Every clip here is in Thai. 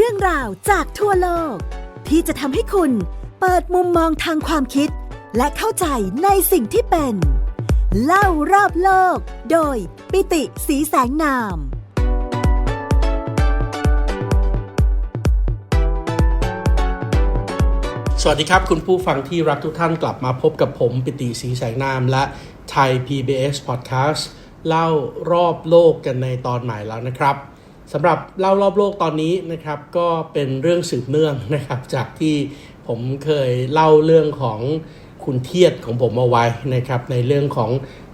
รื่องราวจากทั่วโลก ที่จะทำให้คุณเปิดมุมมองทางความคิด และเข้าใจในสิ่งที่เป็น เล่ารอบโลก โดยปิติสีแสงนาม สวัสดีครับ คุณผู้ฟังที่รักทุกท่านกลับมาพบกับผมปิติศรีแสงนามและไทย PBS Podcast เล่ารอบโลกกันในตอนใหม่แล้วนะครับ สำหรับเล่ารอบโลกตอนนี้นะครับ ก็เป็นเรื่องสืบเนื่องนะครับ จากที่ผมเคยเล่าเรื่องของคุณเทียดของผมเอาไว้นะครับ ในเรื่องของ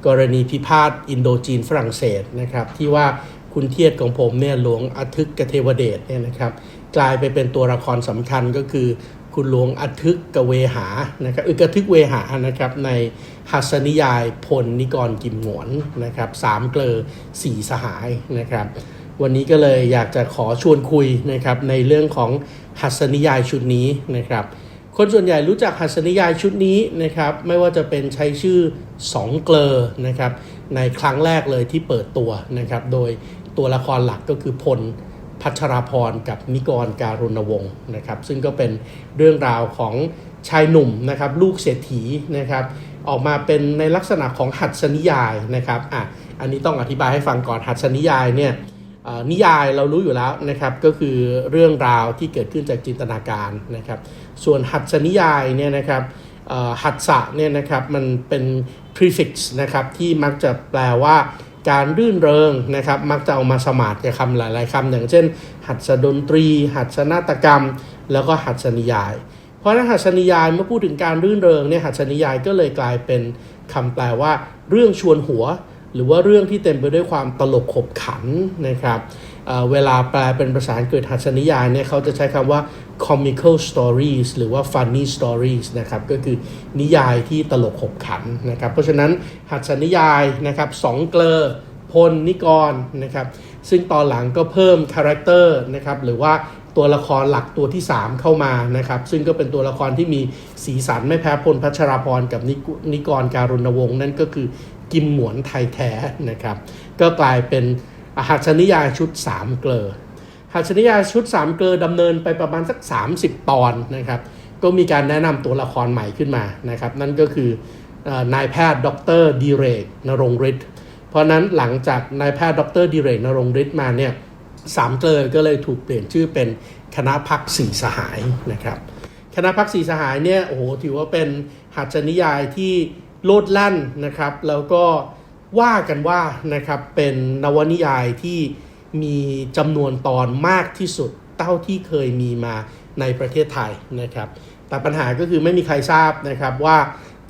กรณีพิพาทอินโดจีนฝรั่งเศสนะครับ ที่ว่าคุณเทียดของผมเนี่ยหลวงอทึกกเทวเดชเนี่ยนะครับ กลายไปเป็นตัวละครสำคัญก็คือคุณหลวงอทึกกเวหานะครับออกทึกเวหานะครับในหัสนิยายพลนิกรกิมหงวนนะครับสามเกลอสี่สหายนะครับ วันนี้ก็เลยอยากจะขอชวนคุยนะครับในเรื่องของหัสนิยายชุดนี้นะครับ คนส่วนใหญ่รู้จักหัสนิยายชุดนี้นะครับ ไม่ว่าจะเป็นใช้ชื่อสองเกลอนะครับ ในครั้งแรกเลยที่เปิดตัวนะครับ โดยตัวละครหลักก็คือพลพัชราพรกับนิกรการุณวงศ์นะครับ ซึ่งก็เป็นเรื่องราวของชายหนุ่มนะครับ ลูกเศรษฐีนะครับ ออกมาเป็นในลักษณะของหัตถนิยายนะครับอะอันนี้ต้องอธิบายให้ฟังก่อนหัตถนิยายเนี่ย นิยายเรารู้อยู่แล้วนะครับก็คือเรื่องราวที่เกิดขึ้นจากจินตนาการนะครับ ส่วนหัตถนิยายเนี่ยนะครับหัตถะเนี่ยนะครับมันเป็น prefix นะครับที่มักจะแปลว่าการรื่นเริงนะครับมักจะเอามาสมาร์ทกับคำหลายๆคำอย่างเช่น หัตถดนตรี หัตถนาฏกรรม แล้วก็หัตถนิยาย เพราะฉะนั้นหัตถนิยายเมื่อพูดถึงการรื่นเริงเนี่ยหัตถนิยายก็เลยกลายเป็นคำแปลว่า เรื่องชวนหัว หรือว่าเรื่องที่เต็มไปด้วยความตลกขบขันนะครับเเวลาแปลเป็นภาษาอังกฤษหัตถนิยายเนี่ยเขาจะใช้คำว่า comical stories หรือว่า funny stories นะครับก็คือนิยายที่ตลกขบขันนะครับเพราะฉะนั้นหัตถนิยายนะครับสองเกลอพลนิกรนะครับซึ่งตอนหลังก็เพิ่มคาแรคเตอร์นะครับหรือว่าตัวละครหลักตัวที่ 3 เข้ามานะครับ ซึ่งก็เป็นตัวละครที่มีสีสันไม่แพ้พลพัชราพรกับนิกนิกรการุณวงศ์นั่นก็คือ กิมหมวนไทยแท้นะครับ ก็กลายเป็นหัตถนิยาชุด 3 เกลอหัตถนิยาชุด 3 เกลอดำเนินไปประมาณสัก 30 ตอนนะครับ ก็มีการแนะนำตัวละครใหม่ขึ้นมานะครับ นั่นก็คือนายแพทย์ดรดีเรกนรงฤทธิ์เพราะนั้นหลังจากนายแพทย์ดรดิเรกนรงฤทธิ์มาเนี่ยสามเกลอก็เลยถูกเปลี่ยนชื่อเป็นคณะพักสี่สหายนะครับ คณะพักสี่สหายเนี่ยโอ้โหถือว่าเป็นหัตถนิยายที่ โลดแล่นนะครับ แล้วก็ว่ากันว่านะครับเป็นนวนิยายที่มีจำนวนตอนมากที่สุดเท่าที่เคยมีมาในประเทศไทยนะครับ แต่ปัญหาก็คือไม่มีใครทราบนะครับว่า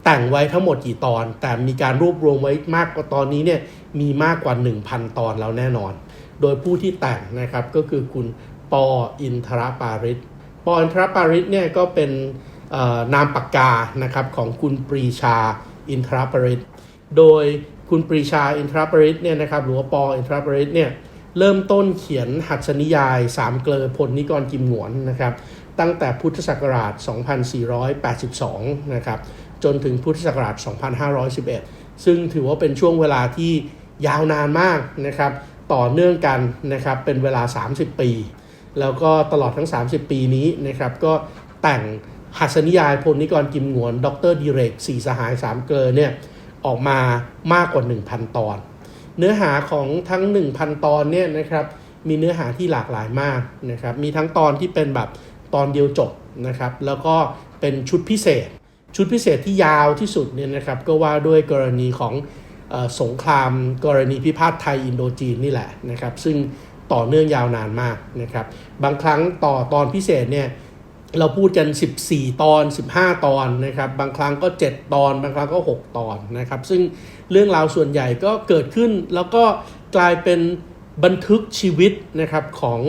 แต่งไว้ทั้งหมดกี่ตอน แต่มีการรวบรวมไว้มากกว่าตอนนี้เนี่ยมีมากกว่า 1,000 ตอนแล้วแน่นอน โดยผู้ที่แต่งนะครับก็คือคุณปออินทรปาริศปออินทรปาริศเนี่ยก็เป็นนามปากกานะครับของคุณปรีชา อินทราปริศโดยคุณปรีชาอินทราปริศเนี่ยนะครับหรือว่าปออินทราปริศเนี่ยเริ่มต้นเขียนหัตถนิยายสามเกลอพลนิกรกิมหงวนนะครับตั้งแต่พุทธศักราช 2482 นะครับจนถึงพุทธศักราช 2511 ซึ่งถือว่าเป็นช่วงเวลาที่ยาวนานมากนะครับต่อเนื่องกันนะครับเป็นเวลา 30 ปี แล้วก็ตลอดทั้ง 30 ปีนี้นะครับก็แต่ง หัสนิยายพลนิกรกิมหงวน ดรดิเรกสี่สหายสามเกลอเนี่ยออกมามากกว่า 1,000 ตอน เนื้อหาของทั้ง 1,000 ตอนเนี่ยนะครับมีเนื้อหาที่หลากหลายมากนะครับมีทั้งตอนที่เป็นแบบตอนเดียวจบนะครับแล้วก็เป็นชุดพิเศษ ชุดพิเศษที่ยาวที่สุดเนี่ยนะครับก็ว่าด้วยกรณีของสงครามกรณีพิพาทไทยอินโดจีนนี่แหละนะครับซึ่งต่อเนื่องยาวนานมากนะครับบางครั้งต่อตอนพิเศษเนี่ย เราพูดกัน 14 ตอน 15 ตอนนะครับ บางครั้งก็ 7 ตอน บางครั้งก็ 6 ตอนนะครับ ซึ่งเรื่องราวส่วนใหญ่ก็เกิดขึ้น แล้วก็กลายเป็นบันทึกชีวิตนะครับของ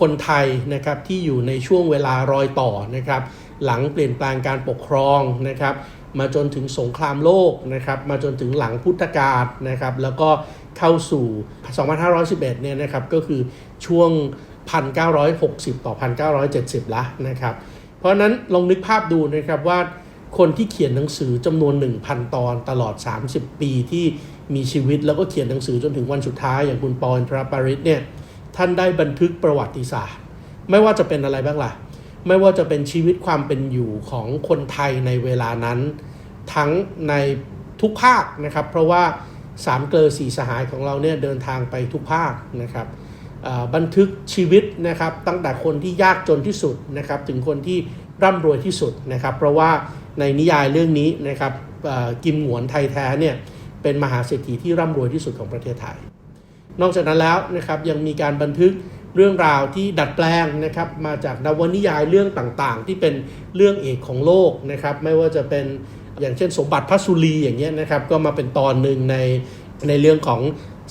คนไทยนะครับที่อยู่ในช่วงเวลารอยต่อนะครับ หลังเปลี่ยนแปลงการปกครองนะครับ มาจนถึงสงครามโลกนะครับ มาจนถึงหลังพุทธกาลนะครับ แล้วก็เข้าสู่ 2511 เนี่ยนะครับ ก็คือช่วง 1960 ต่อ 1970 ละนะครับ เพราะนั้นลองนึกภาพดูนะครับว่าคนที่เขียนหนังสือจำนวน 1,000 ตอนตลอด 30 ปีที่มีชีวิตแล้วก็เขียนหนังสือจนถึงวันสุดท้ายอย่างคุณปออินทราปาริศเนี่ยท่านได้บันทึกประวัติศาสตร์ ไม่ว่าจะเป็นอะไรบ้างล่ะ ไม่ว่าจะเป็นชีวิตความเป็นอยู่ของคนไทยในเวลานั้น ทั้งในทุกภาคนะครับ เพราะว่าสามเกลอสี่สหายของเราเนี่ยเดินทางไปทุกภาคนะครับ บันทึกชีวิตนะครับตั้งแต่คนที่ยากจนที่สุดนะครับถึงคนที่ร่ำรวยที่สุดนะครับเพราะว่าในนิยายเรื่องนี้นะครับกิมหวนไทยแท้เนี่ยเป็นมหาเศรษฐีที่ร่ำรวยที่สุดของประเทศไทย นอกจากนั้นแล้วนะครับยังมีการบันทึกเรื่องราวที่ดัดแปลงนะครับมาจากนวนิยายเรื่องต่างๆ ที่เป็นเรื่องเอกของโลกนะครับไม่ว่าจะเป็นอย่างเช่นสมบัติพระสุรีอย่างเงี้ยนะครับก็มาเป็นตอนหนึ่งในในเรื่องของ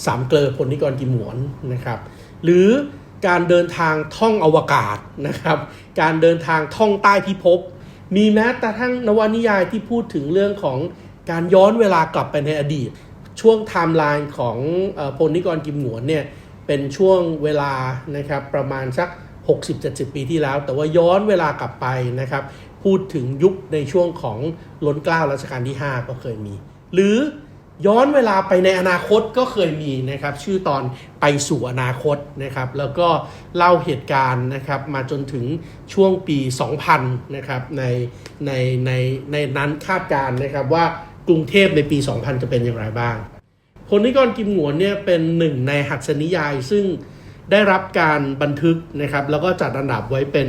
สามเกลอพลนิกรกิมหวนนะครับ หรือการเดินทางท่องอวกาศนะครับ การเดินทางท่องใต้พิภพมีแม้แต่ทั้งนวนิยายที่พูดถึงเรื่องของการย้อนเวลากลับไปในอดีต ช่วงไทม์ไลน์ของพลนิกรกิมหนวนเนี่ยเป็นช่วงเวลานะครับประมาณสัก 60-70 ปีที่แล้ว แต่ว่าย้อนเวลากลับไปนะครับ พูดถึงยุคในช่วงของล้นเกล้ารัชกาลที่ 5 ก็เคยมี หรือ ย้อนเวลาไปในอนาคตก็เคยมีนะครับชื่อตอนไปสู่อนาคตนะครับแล้วก็เล่าเหตุการณ์นะครับมาจนถึงช่วงปี 2000นะครับในในในในนั้นคาดการณ์นะครับว่ากรุงเทพในปี 2000 จะเป็นอย่างไรบ้างพลนิกรกิมหงวนเนี่ยเป็นหนึ่งในหัตถนิยายซึ่งได้รับการบันทึกนะครับแล้วก็จัดอันดับไว้เป็น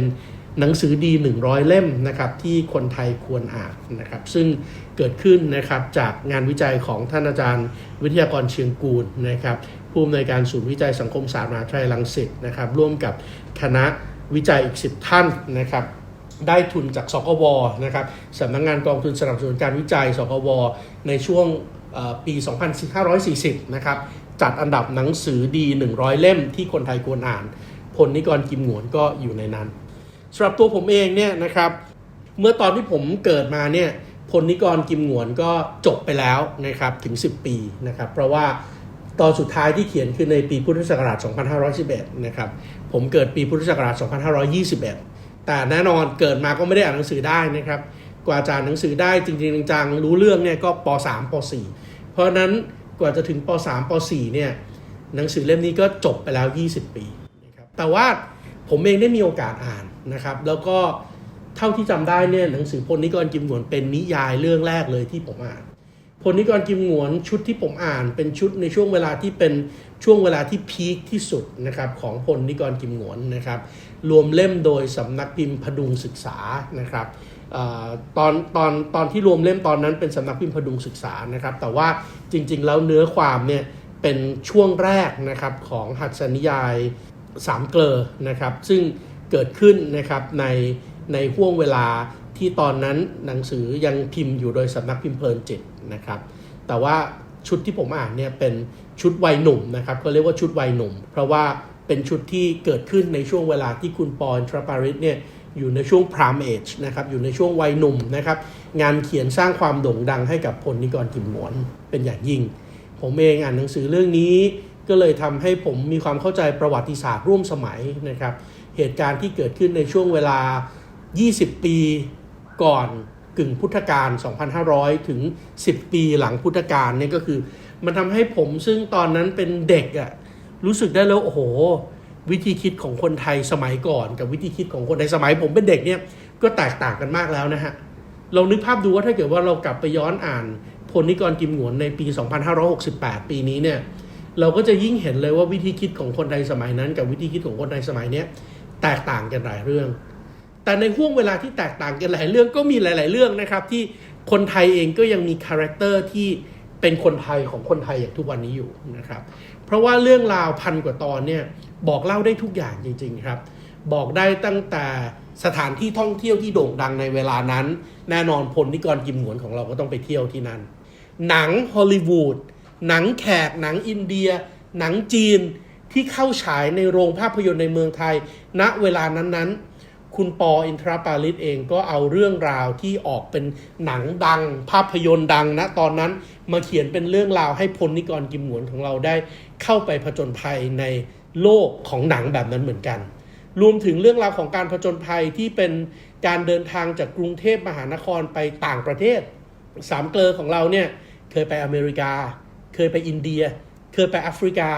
หนังสือดี 100 เล่มนะครับที่คนไทยควรอ่านนะครับซึ่งเกิดขึ้นนะครับจากงานวิจัยของท่านอาจารย์ วิทยากรเชียงกูลนะครับผู้อำนวยการศูนย์วิจัยสังคมศาสตร์มหาวิทยาลัยรังสิตนะครับร่วมกับคณะวิจัยอีก 10 ท่านนะครับได้ทุนจากสกวนะครับสำนักงงานกองทุนสนับสนุนการวิจัย สกว ในช่วงเอ่อปี 2540 นะครับจัดอันดับหนังสือดี 100 เล่มที่คนไทยควรอ่าน พลนิกรกิมหงวนก็อยู่ในนั้น สำหรับตัวผมเองเนี่ยนะครับ เมื่อตอนที่ผมเกิดมาเนี่ยพลนิกรกิมหงวนก็จบไปแล้วนะครับถึง 10 ปีนะครับ เพราะว่าตอนสุดท้ายที่เขียนคือในปีพุทธศักราช 2511 นะครับ ผมเกิดปีพุทธศักราช 2521 แต่แน่นอนเกิดมาก็ไม่ได้อ่านหนังสือได้นะครับ กว่าจะอ่านหนังสือได้จริงๆจังๆรู้เรื่องเนี่ยก็ป .3 ป .4 เพราะฉะนั้นกว่าจะถึงป .3 ป .4 เนี่ยหนังสือเล่มนี้ก็จบไปแล้ว 20 ปีนะครับแต่ว่าผมเองได้มีโอกาสอ่าน นะครับ แล้วก็เท่าที่จำได้เนี่ยหนังสือพลนิกรกิมหนวนเป็นนิยายเรื่องแรกเลยที่ผมอ่านพลนิกรกิมหงวนชุดที่ผมอ่านเป็นชุดในช่วงเวลาที่เป็นช่วงเวลาที่พีคที่สุดนะครับของพลนิกรกิมหงวนนะครับ รวมเล่มโดยสำนักพิมพ์พดุงศึกษานะครับออตอนตอนตอนที่รวมเล่มตอนนั้นเป็นสำนักพิมพ์พดุงศึกษานะครับ แต่ว่าจริงๆแล้วเนื้อความเนี่ยเป็นช่วงแรกนะครับของหัตถนิยายสามเกลอนะครับ ซึ่ง เกิดขึ้นนะครับในในห่วงเวลาที่ตอนนั้นหนังสือยังพิมพ์อยู่โดยสำนักพิมพ์เพลินจิตนะครับ แต่ว่าชุดที่ผมอ่านเนี่ยเป็นชุดวัยหนุ่มนะครับก็เรียกว่าชุดวัยหนุ่ม เพราะว่าเป็นชุดที่เกิดขึ้นในช่วงเวลาที่คุณปอนทราปาริสเนี่ยอยู่ในช่วงพรามเอจนะครับอยู่ในช่วงวัยหนุ่มนะครับงานเขียนสร้างความโด่งดังให้กับพลนิกรกิมหนวนเป็นอย่างยิ่ง ผมเองอ่านหนังสือเรื่องนี้ ก็เลยทำให้ผมมีความเข้าใจประวัติศาสตร์ร่วมสมัยนะครับ เหตุการณ์ที่เกิดขึ้นในช่วงเวลา 20 ปีก่อนกึ่งพุทธกาล 2,500 ถึง 10 ปีหลังพุทธกาลเนี่ยก็คือ มันทำให้ผมซึ่งตอนนั้นเป็นเด็กอะรู้สึกได้แล้วโอ้โห วิธีคิดของคนไทยสมัยก่อน กับวิธีคิดของคนไทยสมัยผมเป็นเด็กเนี่ยก็แตกต่างกันมากแล้วนะฮะเรานึกภาพดูว่าถ้าเกิดว่าเรากลับไปย้อนอ่านพลนิกรกิมหงวนในปี 2568 ปีนี้เนี่ยเราก็จะยิ่งเห็นเลยว่าวิธีคิดของคนไทยสมัยนั้น กับวิธีคิดของคนไทยสมัยเนี้ย แตกต่างกันหลายเรื่อง แต่ในห่วงเวลาที่แตกต่างกันหลายเรื่องก็มีหลาย ๆ เรื่องนะครับ ที่คนไทยเองก็ยังมีคาแรคเตอร์ที่เป็นคนไทยของคนไทยอย่างทุกวันนี้อยู่นะครับ เพราะว่าเรื่องราวพันกว่าตอนเนี่ยบอกเล่าได้ทุกอย่างจริง ๆ ครับ บอกได้ตั้งแต่สถานที่ท่องเที่ยวที่โด่งดังในเวลานั้น แน่นอนพลนิกรกิมหงวนของเราก็ต้องไปเที่ยวที่นั่น หนังฮอลลีวูดหนังแขกหนังอินเดีย หนังจีน ที่เข้าฉายในโรงภาพยนตร์ในเมืองไทย ณเวลานั้นๆ คุณปออินทราปาลิสเองก็เอาเรื่องราวที่ออกเป็นหนังดัง ภาพยนตร์ดังณตอนนั้นมาเขียนเป็นเรื่องราวให้พลนิกรกิมหวนของเราได้เข้าไปผจญภัยในโลกของหนังแบบนั้นเหมือนกัน รวมถึงเรื่องราวของการผจญภัยที่เป็นการเดินทางจากกรุงเทพมหานครไปต่างประเทศสามเกลอของเราเนี่ยเคยไปอเมริกา เคยไปอินเดีย เคยไปแอฟริกา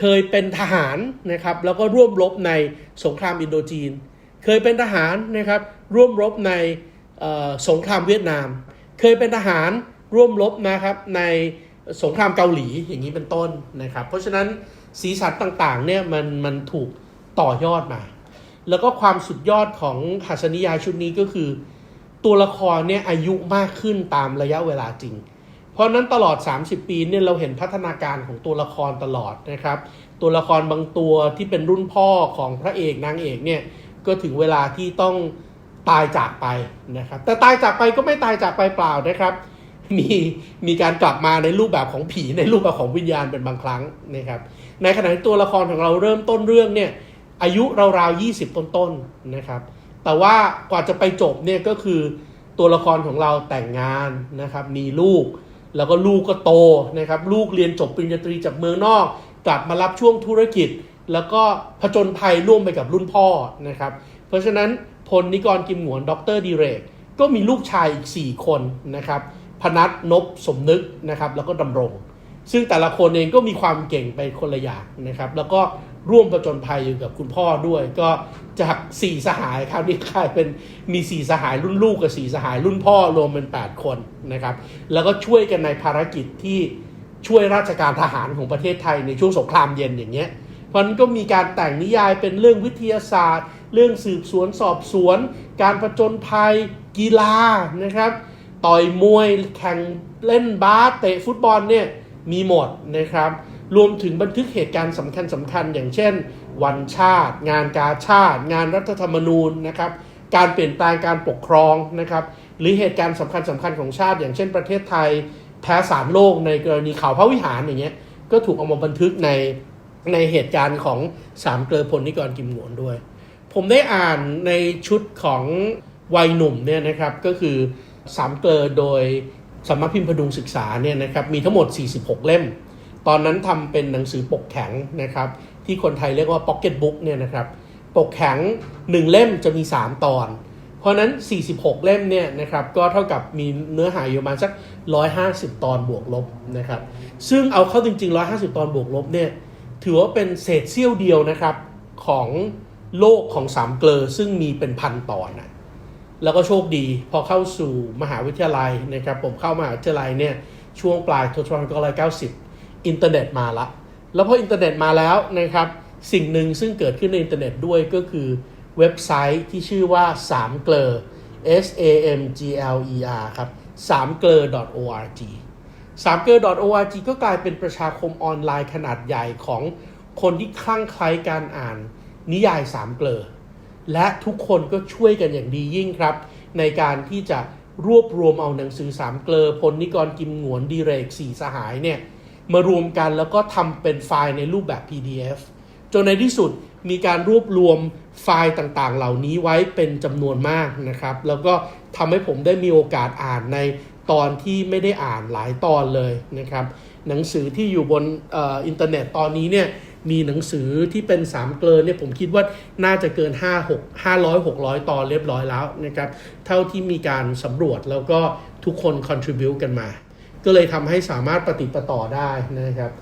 เคยเป็นทหารนะครับแล้วก็ร่วมรบในสงครามอินโดจีน เคยเป็นทหารนะครับร่วมรบในสงครามเวียดนาม เคยเป็นทหารร่วมรบนะครับในสงครามเกาหลีอย่างนี้เป็นต้นนะครับ เพราะฉะนั้นสีสันต่างๆเนี่ยมันมันถูกต่อยอดมา แล้วก็ความสุดยอดของหัสนิยายชุดนี้ก็คือ ตัวละครเนี่ยอายุมากขึ้นตามระยะเวลาจริง ราะนั้นตลอด 30 ปีเนี่ยเราเห็นพัฒนาการของตัวละครตลอดนะครับ ตัวละครบางตัวที่เป็นรุ่นพ่อของพระเอกนางเอกเนี่ยก็ถึงเวลาที่ต้องตายจากไปนะครับ แต่ตายจากไปก็ไม่ตายจากไปเปล่านะครับ มีมีการกลับมาในรูปแบบของผีในรูปแบบของวิญญาณเป็นบางครั้งนะครับในขณะที่ตัวละครของเราเริ่มต้นเรื่องเนี่ยอายุราวๆ20ต้นๆนะครับ แต่ว่ากว่าจะไปจบเนี่ยก็คือตัวละครของเราแต่งงานนะครับมีลูก แล้วก็ลูกก็โตนะครับลูกเรียนจบปริญญาตรีจากเมืองนอก กลับมารับช่วงธุรกิจ แล้วก็ผจญภัยร่วมไปกับรุ่นพ่อนะครับเพราะฉะนั้นพลนิกรกิมหงวนดรดีเรก ก็มีลูกชายอีก 4 คนนะครับพนัทนบสมนึกนะครับแล้วก็ดำรง ซึ่งแต่ละคนเองก็มีความเก่งไปคนละอย่างนะครับแล้วก็ ร่วมประจนภัยอยู่กับคุณพ่อด้วย ก็จาก4สหายคราวนี้กลายเป็นมี4สหายรุ่นลูกกับ4สหายรุ่นพ่อรวมเป็น 8 คนนะครับ แล้วก็ช่วยกันในภารกิจที่ช่วยราชการทหารของประเทศไทยในช่วงสงครามเย็นอย่างเงี้ยเพราะฉะนั้นก็มีการแต่งนิยายเป็นเรื่องวิทยาศาสตร์ เรื่องสืบสวนสอบสวน การประจนภัย กีฬานะครับ ต่อยมวยแข่งเล่นบาสเตะฟุตบอลเนี่ยมีหมดนะครับ รวมถึงบันทึกเหตุการณ์สำคัญสำคัญ อย่างเช่น วันชาติ งานกาชาติ งานรัฐธรรมนูญนะครับการเปลี่ยนแปลงการปกครองนะครับหรือเหตุการณ์สำคัญสำคัญของชาติ อย่างเช่น ประเทศไทยแพ้สามโลกในกรณีเขาวพระวิหารอย่างเงี้ยก็ถูกเอามาบันทึกในในเหตุการณ์ของสามเกลอพลนิกรกิมหนวนด้วย ผมได้อ่านในชุดของวัยหนุ่มเนี่ยนะครับก็คือสามเกลอโดยสำนักพิมพ์พดุงศึกษาเนี่ยนะครับมีทั้งหมด 46 เล่ม ตอนนั้นทำเป็นหนังสือปกแข็งนะครับ ที่คนไทยเรียกว่าพ็อกเก็ตบุ๊กเนี่ยนะครับ ปกแข็ง 1 เล่มจะมี 3 ตอน เพราะนั้น 46 เล่มเนี่ยนะครับ ก็เท่ากับมีเนื้อหาอยู่ประมาณสัก 150 ตอนบวกลบนะครับ ซึ่งเอาเข้าจริง ๆ 150 ตอนบวกลบเนี่ยถือว่าเป็นเศษเสี้ยวเดียวนะครับของโลกของสามเกลอซึ่งมีเป็นพันตอนนะแล้วก็โชคดีพอเข้าสู่มหาวิทยาลัยนะครับ ผมเข้ามหาวิทยาลัยเนี่ยช่วงปลายทศวรรษ1990อิ อินเทอร์เน็ตมาละ แล้วพออินเทอร์เน็ตมาแล้วนะครับ สิ่งหนึ่งซึ่งเกิดขึ้นในอินเทอร์เน็ตด้วยก็คือเว็บไซต์ที่ชื่อว่าสามเกลอ S A M G L E R ครับสามเกลอ .org สามเกลอ .org ก็กลายเป็นประชาคมออนไลน์ขนาดใหญ่ของคนที่คลั่งไคล้การอ่านนิยายสามเกลอ และทุกคนก็ช่วยกันอย่างดียิ่งครับ ในการที่จะรวบรวมเอาหนังสือสามเกลอพลนิกรกิมหงวนดีเรกสี่สหายเนี่ย มารวมกันแล้วก็ทำเป็นไฟล์ในรูปแบบ PDF จนในที่สุดมีการรวบรวมไฟล์ต่างๆ เหล่านี้ไว้เป็นจำนวนมากนะครับ แล้วก็ทำให้ผมได้มีโอกาสอ่านในตอนที่ไม่ได้อ่านหลายตอนเลยนะครับ หนังสือที่อยู่บนอ่ออินเทอร์เน็ตตอนนี้เนี่ยมีหนังสือที่เป็นสามเกลอเนี่ยผมคิดว่าน่าจะเกิน 5 6 500 600 ตอนเรียบร้อยแล้วนะครับ เท่าที่มีการสำรวจแล้วก็ทุกคน contribu กันมา ก็เลยทำให้สามารถปฏิประต่อได้นะครับ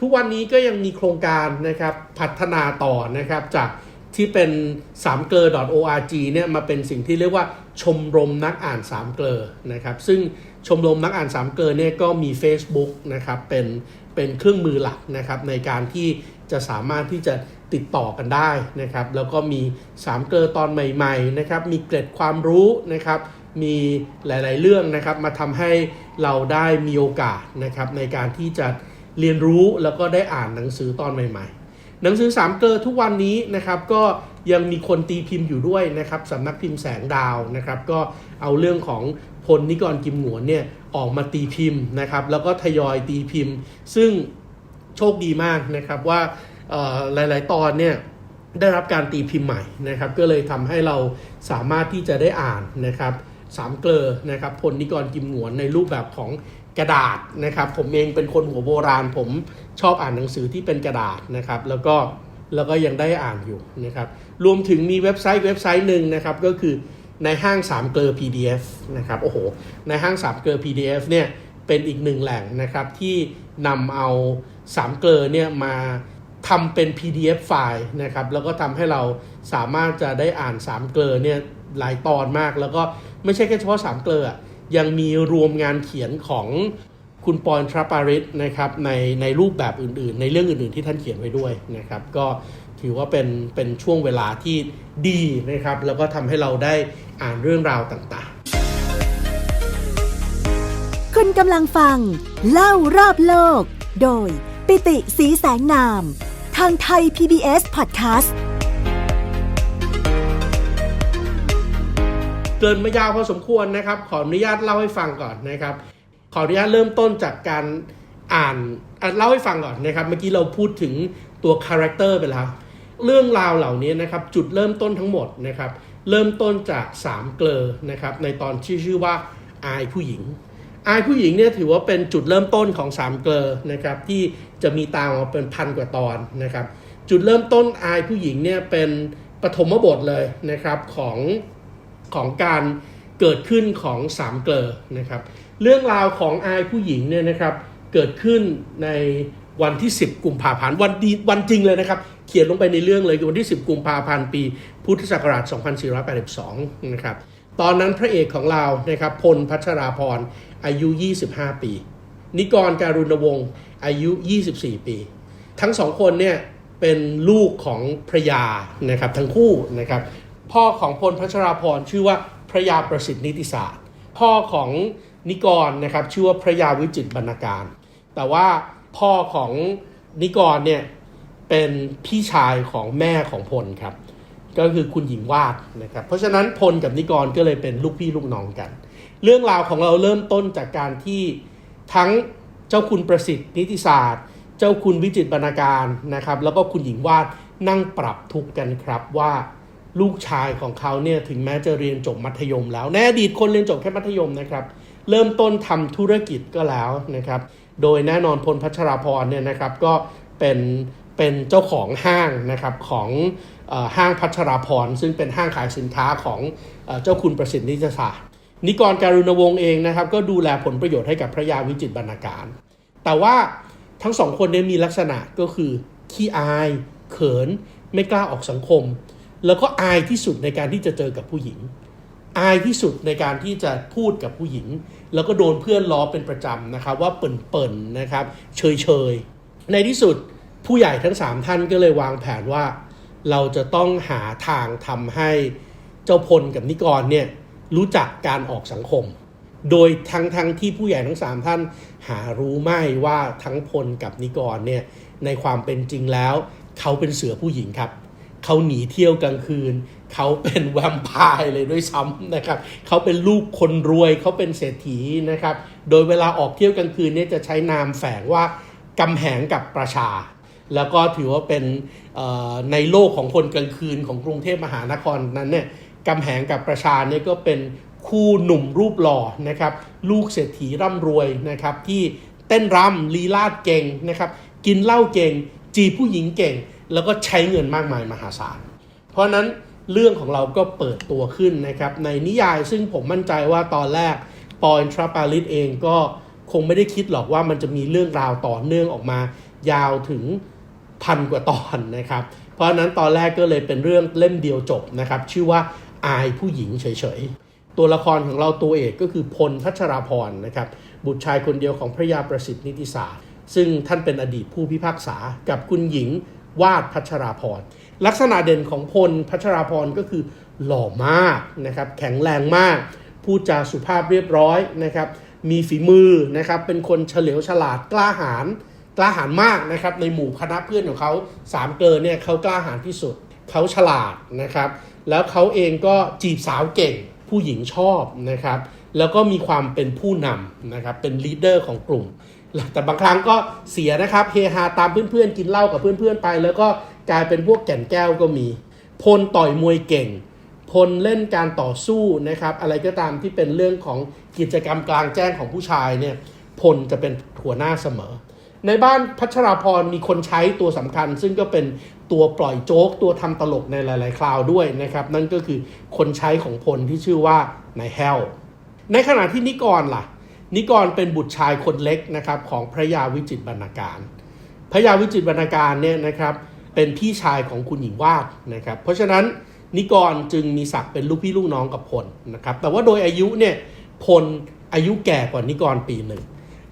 ทุกวันนี้ก็ยังมีโครงการนะครับพัฒนาต่อนะครับจากที่เป็นสามเกลอ .org เนี่ยมาเป็นสิ่งที่เรียกว่าชมรมนักอ่านสามเกลอนะครับ ซึ่งชมรมนักอ่านสามเกลอเนี่ยก็มี Facebook นะครับเป็นเป็นเครื่องมือหลักนะครับในการที่จะสามารถที่จะติดต่อกันได้นะครับ แล้วก็มีสามเกลอตอนใหม่ ๆ นะครับ มีเกร็ดความรู้นะครับ มีหลาย ๆ เรื่องนะครับ มาทำให้เราได้มีโอกาสนะครับในการที่จะเรียนรู้แล้วก็ได้อ่านหนังสือตอนใหม่ ๆ หนังสือสามเกลอทุกวันนี้นะครับก็ยังมีคนตีพิมพ์อยู่ด้วยนะครับสำนักพิมพ์แสงดาวนะครับ ก็เอาเรื่องของพลนิกรกิมหงวนเนี่ยออกมาตีพิมพ์นะครับ แล้วก็ทยอยตีพิมพ์ ซึ่งโชคดีมากนะครับว่าหลาย ๆ ตอนเนี่ยได้รับการตีพิมพ์ใหม่นะครับ ก็เลยทำให้เราสามารถที่จะได้อ่านนะครับ สามเกลอนะครับพลนิกรกิมหงวนในรูปแบบของกระดาษนะครับผมเองเป็นคนหัวโบราณ ผมชอบอ่านหนังสือที่เป็นกระดาษนะครับแล้วก็แล้วก็ยังได้อ่านอยู่นะครับรวมถึงมีเว็บไซต์เว็บไซต์หนึ่งนะครับก็คือในห้างสามเกลอ PDF นะครับโอ้โหในห้างสามเกลอ PDF เนี่ยเป็นอีกหนึ่งแหล่งนะครับที่นำเอาสามเกลอเนี่ยมาททำเป็น PDF ไฟล์นะครับแล้วก็ทำให้เราสามารถจะได้อ่านสามเกลอเนี่ย หลายตอนมาก แล้วก็ไม่ใช่แค่เฉพาะสามเกลออยังมีรวมงานเขียนของคุณปอนทราปาริสนะครับในในรูปแบบอื่นๆ ในเรื่องอื่นๆที่ท่านเขียนไว้ด้วยนะครับ ก็ถือว่าเป็นเป็นช่วงเวลาที่ดีนะครับ แล้วก็ทำให้เราได้อ่านเรื่องราวต่างๆ คุณกำลังฟัง เล่ารอบโลก โดยปิติสีแสงนาม ทางไทย PBS Podcast เกินมายาวพอสมควรนะครับ ขออนุญาตเล่าให้ฟังก่อนนะครับ ขออนุญาตเริ่มต้นจากการอ่านอะเล่าให้ฟังก่อนนะครับ เมื่อกี้เราพูดถึงตัวคาแรคเตอร์ไปแล้ว เรื่องราวเหล่านี้นะครับ จุดเริ่มต้นทั้งหมดนะครับ เริ่มต้นจากสามเกลอนะครับ ในตอนชื่อชื่อว่าอายผู้หญิง อายผู้หญิงเนี่ยถือว่าเป็นจุดเริ่มต้นของสามเกลอนะครับ ที่จะมีตามมาเป็นพันกว่าตอนนะครับ จุดเริ่มต้นอายผู้หญิงเนี่ยเป็นปฐมบทเลยนะครับของ ของการเกิดขึ้นของสามเกลอนะครับ เรื่องราวของอายผู้หญิงเนี่ยนะครับเกิดขึ้นในวันที่ 10 กุมภาพันธ์วันดีวันจริงเลยนะครับ เขียนลงไปในเรื่องเลยคือวันที่ 10 กุมภาพันธ์ปีพุทธศักราช 2482 นะครับ ตอนนั้นพระเอกของเรานะครับพลพัชราพรอายุ 25 ปี นิกรการุณวงศ์อายุ 24 ปี ทั้งสองคนเนี่ยเป็นลูกของพระยานะครับทั้งคู่นะครับ พ่อของพลพัชราพรชื่อว่าพระยาประสิทธินิติศาสตร์ พ่อของนิกรนะครับชื่อว่าพระยาวิจิตบรรณการ แต่ว่าพ่อของนิกรเนี่ยเป็นพี่ชายของแม่ของพลครับ ก็คือคุณหญิงวาดนะครับ เพราะฉะนั้นพลกับนิกรก็เลยเป็นลูกพี่ลูกน้องกัน เรื่องราวของเราเริ่มต้นจากการที่ทั้งเจ้าคุณประสิทธิ์นิติศาสตร์ เจ้าคุณวิจิตบรรณการนะครับ แล้วก็คุณหญิงวาดนั่งปรับทุกข์กันครับว่า ลูกชายของเขาเนี่ยถึงแม้จะเรียนจบมัธยมแล้วในอดีตคนเรียนจบแค่มัธยมนะครับ เริ่มต้นทำธุรกิจก็แล้วนะครับ โดยแน่นอนพลพัชราพรเนี่ยนะครับก็เป็นเป็นเจ้าของห้างนะครับของอห้างพัชราพรซึ่งเป็นห้างขายสินค้าของเอเจ้าคุณประสิทธิ์นิติศาสตร์นิกรการุณวงศ์เองนะครับ ก็ดูแลผลประโยชน์ให้กับพระยาวิจิตบรรณการ แต่ว่าทั้งสองคนเนี้มีลักษณะก็คือขี้อาย เขิน ไม่กล้าออกสังคม แล้วก็อายที่สุดในการที่จะเจอกับผู้หญิง อายที่สุดในการที่จะพูดกับผู้หญิง แล้วก็โดนเพื่อนล้อเป็นประจำนะครับ ว่าเปิ่นๆนะครับ เฉยๆ ในที่สุดผู้ใหญ่ทั้งสามท่านก็เลยวางแผนว่า เราจะต้องหาทางทำให้เจ้าพลกับนิกรเนี่ยรู้จักการออกสังคม โดยทั้งทั้งที่ผู้ใหญ่ทั้งสามท่านหารู้ไม่ว่าทั้งพลกับนิกรเนี่ยในความเป็นจริงแล้ว เขาเป็นเสือผู้หญิงครับ เขาหนีเที่ยวกลางคืน เขาเป็นแวมไพร์เลยด้วยซ้ำนะครับเขาเป็นลูกคนรวยเขาเป็นเศรษฐีนะครับ โดยเวลาออกเที่ยวกลางคืนเนี่ยจะใช้นามแฝงว่ากำแหงกับประชา แล้วก็ถือว่าเป็นในโลกของคนกลางคืนของกรุงเทพมหานครนั้นเนี่ยกำแหงกับประชาเนี่ยก็เป็นคู่หนุ่มรูปหล่อนะครับ ลูกเศรษฐีร่ำรวยนะครับที่เต้นรำลีลาดเก่งนะครับ กินเหล้าเก่ง จีผู้หญิงเก่ง แล้วก็ใช้เงินมากมายมหาศาล เพราะนั้นเรื่องของเราก็เปิดตัวขึ้นนะครับ ในนิยายซึ่งผมมั่นใจว่าตอนแรกปอยทราปาลิสเองก็คงไม่ได้คิดหรอกว่ามันจะมีเรื่องราวต่อเนื่องออกมา ยาวถึงพันกว่าตอนนะครับ เพราะฉะนั้นตอนแรกก็เลยเป็นเรื่องเล่มเดียวจบนะครับ ชื่อว่าอายผู้หญิงเฉยๆ ตัวละครของเราตัวเอกก็คือพลพัชราพรนะครับ บุตรชายคนเดียวของพระยาประสิทธิ์นิติศาสตร์ ซึ่งท่านเป็นอดีตผู้พิพากษากับคุณหญิง วาดพัชราพรลักษณะเด่นของพลพัชราพรก็คือหล่อมากนะครับแข็งแรงมาก พูดจาสุภาพเรียบร้อยนะครับมีฝีมือนะครับเป็นคนเฉลียวฉลาดกล้าหาญกล้าหาญมากนะครับในหมู่คณะเพื่อนของเขาสามเกลอเนี่ยเขากล้าหาญที่สุดเขาฉลาดนะครับแล้วเขาเองก็จีบสาวเก่งผู้หญิงชอบนะครับแล้วก็มีความเป็นผู้นำนะครับเป็นลีดเดอร์ของกลุ่ม แต่บางครั้งก็เสียนะครับเฮฮาตามเพื่อนๆ กินเหล้ากับเพื่อนๆไป แล้วก็กลายเป็นพวกแก่นแก้วก็มี พลต่อยมวยเก่ง พลเล่นการต่อสู้นะครับ อะไรก็ตามที่เป็นเรื่องของกิจกรรมกลางแจ้งของผู้ชายเนี่ยพลจะเป็นหัวหน้าเสมอ ในบ้านพัชราพรมีคนใช้ตัวสำคัญ ซึ่งก็เป็นตัวปล่อยโจ๊กตัวทำตลกในหลาย ๆ คราวด้วยนะครับ นั่นก็คือคนใช้ของพลที่ชื่อว่านายแฮลในขณะที่นิกรล่ะ นิกรเป็นบุตรชายคนเล็กนะครับของพระยาวิจิตรบรรณการ พระยาวิจิตรวรรณการเนี่ยนะครับเป็นพี่ชายของคุณหญิงวาดนะครับ เพราะฉะนั้นนิกรจึงมีศักดิ์เป็นลูกพี่ลูกน้องกับพลนะครับ แต่ว่าโดยอายุเนี่ยพลอายุแก่กว่านิกรปีหนึ่ง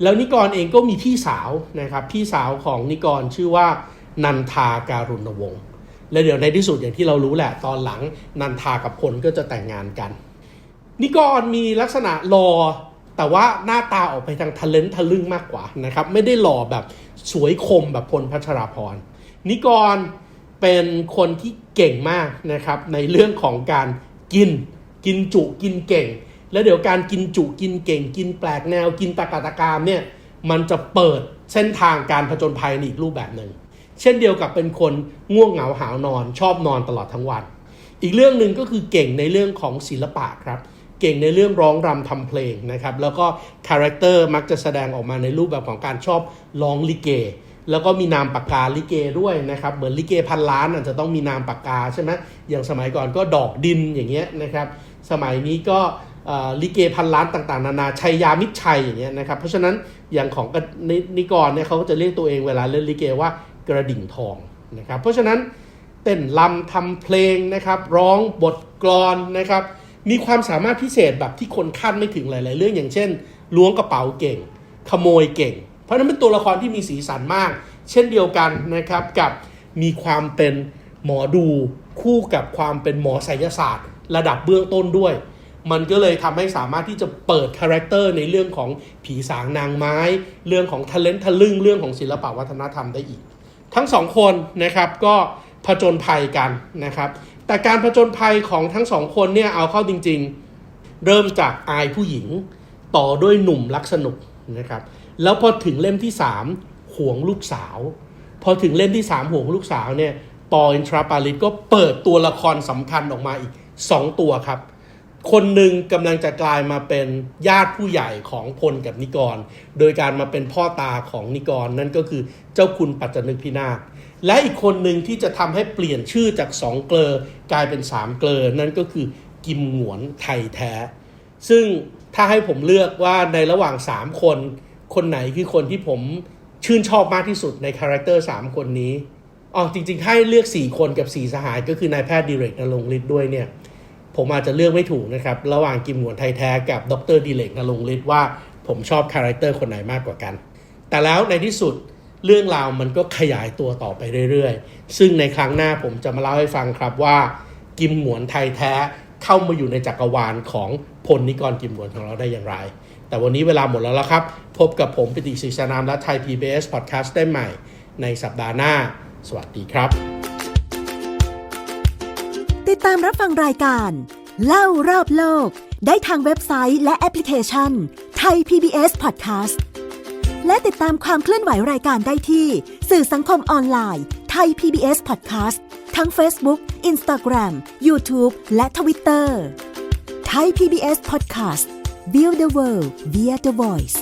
แล้วนิกรเองก็มีพี่สาวนะครับ พี่สาวของนิกรชื่อว่านันทาการุณวงศ์ และเดี๋ยวในที่สุดอย่างที่เรารู้แหละตอนหลังนันทากับพลก็จะแต่งงานกัน นิกรมีลักษณะหล่อ แต่ว่าหน้าตาออกไปทางทะเลนทะลึ่งมากกว่านะครับไม่ได้หล่อแบบสวยคมแบบพลพัชราพรนิกรเป็นคนที่เก่งมากนะครับในเรื่องของการกินกินจุกินเก่ง แล้วเดี๋ยวการกินจุกินเก่ง กินแปลกแนวกินตะกาตะกามเนี่ยมันจะเปิดเส้นทางการผจญภัยในอีกรูปแบบหนึ่งเช่นเดียวกับเป็นคนง่วงเหงาหาวนอน ชอบนอนตลอดทั้งวัน อีกเรื่องหนึ่งก็คือเก่งในเรื่องของศิลปะครับ เก่งในเรื่องร้องรำทำเพลงนะครับ แล้วก็คาแรคเตอร์มักจะแสดงออกมาในรูปแบบของการชอบร้องลิเก แล้วก็มีนามปากกาลิเกด้วยนะครับ เหมือนลิเกพันล้านอาจจะต้องมีนามปากกาใช่ไหมอย่างสมัยก่อนก็ดอกดินอย่างเงี้ยนะครับ สมัยนี้ก็ลิเกพันล้านต่างๆ นานาชัยยามิชัยอย่างเงี้ยนะครับ เพราะฉะนั้นอย่างของนนิกรเนี่ยเขาก็จะเรียกตัวเองเวลาเล่นลิเกว่ากระดิ่งทองนะครับ เพราะฉะนั้นเต้นลำทำเพลงนะครับ ร้องบทกลอนนะครับ มีความสามารถพิเศษแบบที่คนคาดไม่ถึงหลาย ๆ เรื่องอย่างเช่นล้วงกระเป๋าเก่ง ขโมยเก่ง เพราะนั้นเป็นตัวละครที่มีสีสันมาก เช่นเดียวกันนะครับกับมีความเป็นหมอดูคู่กับความเป็นหมอไสยศาสตร์ ระดับเบื้องต้นด้วย มันก็เลยทำให้สามารถที่จะเปิดคาแรคเตอร์ในเรื่องของผีสางนางไม้ เรื่องของทะเลนทะลึ่งเรื่องของศิลปวัฒนธรรมได้อีก ทั้งสองคนนะครับก็ผจญภัยกันนะครับ แต่การผจญภัยของทั้งสองคนเนี่ยเอาเข้าจริง ๆ เริ่มจากอายผู้หญิง ต่อด้วยหนุ่มรักสนุกนะครับ แล้วพอถึงเล่มที่ 3 ห่วงลูกสาว พอถึงเล่มที่ 3 ห่วงลูกสาวเนี่ยปออินทราปาลิตก็เปิดตัวละครสำคัญออกมาอีก 2 ตัวครับ คนหนึ่งกำลังจะกลายมาเป็นญาติผู้ใหญ่ของพลกับนิกร โดยการมาเป็นพ่อตาของนิกรนั่นก็คือเจ้าคุณปัจจนึกพินาศ และอีกคนหนึ่งที่จะทำให้เปลี่ยนชื่อจากสองเกลอกลายเป็นสามเกลอนั่นก็คือกิมหงวนไทยแท้ ซึ่งถ้าให้ผมเลือกว่าในระหว่าง3คน คนไหนคือคนที่ผมชื่นชอบมากที่สุดในคาแรคเตอร์3คนนี้อ๋อจริงๆถ้าให้เลือก4คนกับ4สหายก็คือนายแพทย์ดิเรกนรงฤทธิ์ด้วยเนี่ยผมอาจจะเลือกไม่ถูกนะครับ ระหว่างกิมหงวนไทยแท้กับดรดิเลกนรงฤทธิ์ว่าผมชอบคาแรคเตอร์คนไหนมากกว่ากัน แต่แล้วในที่สุด เรื่องราวมันก็ขยายตัวต่อไปเรื่อยๆ ซึ่งในครั้งหน้าผมจะมาเล่าให้ฟังครับว่า กิมหงวนไทยแท้เข้ามาอยู่ในจักรวาลของพลนิกรกิมหงวนของเราได้อย่างไร แต่วันนี้เวลาหมดแล้วละครับ พบกับผมปิติศรีชานามและไทย PBS Podcast ได้ใหม่ ในสัปดาห์หน้า สวัสดีครับ ติดตามรับฟังรายการ เล่ารอบโลก ได้ทางเว็บไซต์และแอปพลิเคชันไทย PBS Podcast และติดตามความเคลื่อนไหวรายการได้ที่ สื่อสังคมออนไลน์ ไทย PBS Podcast ทั้ง Facebook, Instagram, YouTube และ Twitter ไทย PBS Podcast Build the World via the Voice